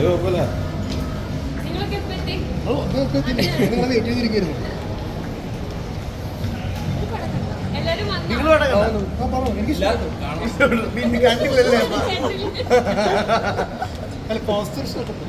കുഴപ്പമില്ല? നിങ്ങൾ വെയിറ്റ് ചെയ്തിരിക്കുന്നു കണ്ടില്ലല്ലേ അല്ല പോസ്റ്റർ ഇഷ്ടപ്പെട്ടു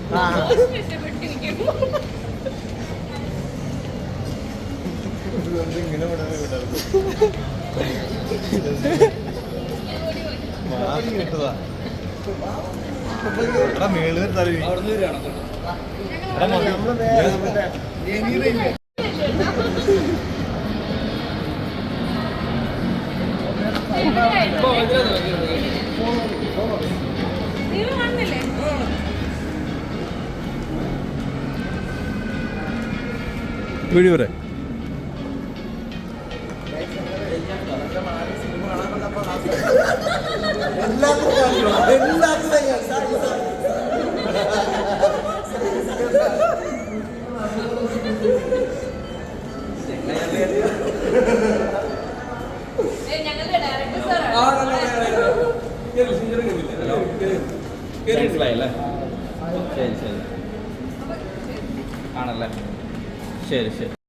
വീഡിയോ വരെ. മനസ്സിലായല്ലേ? ശരി ശരി. ആണല്ലേ? ശരി ശരി.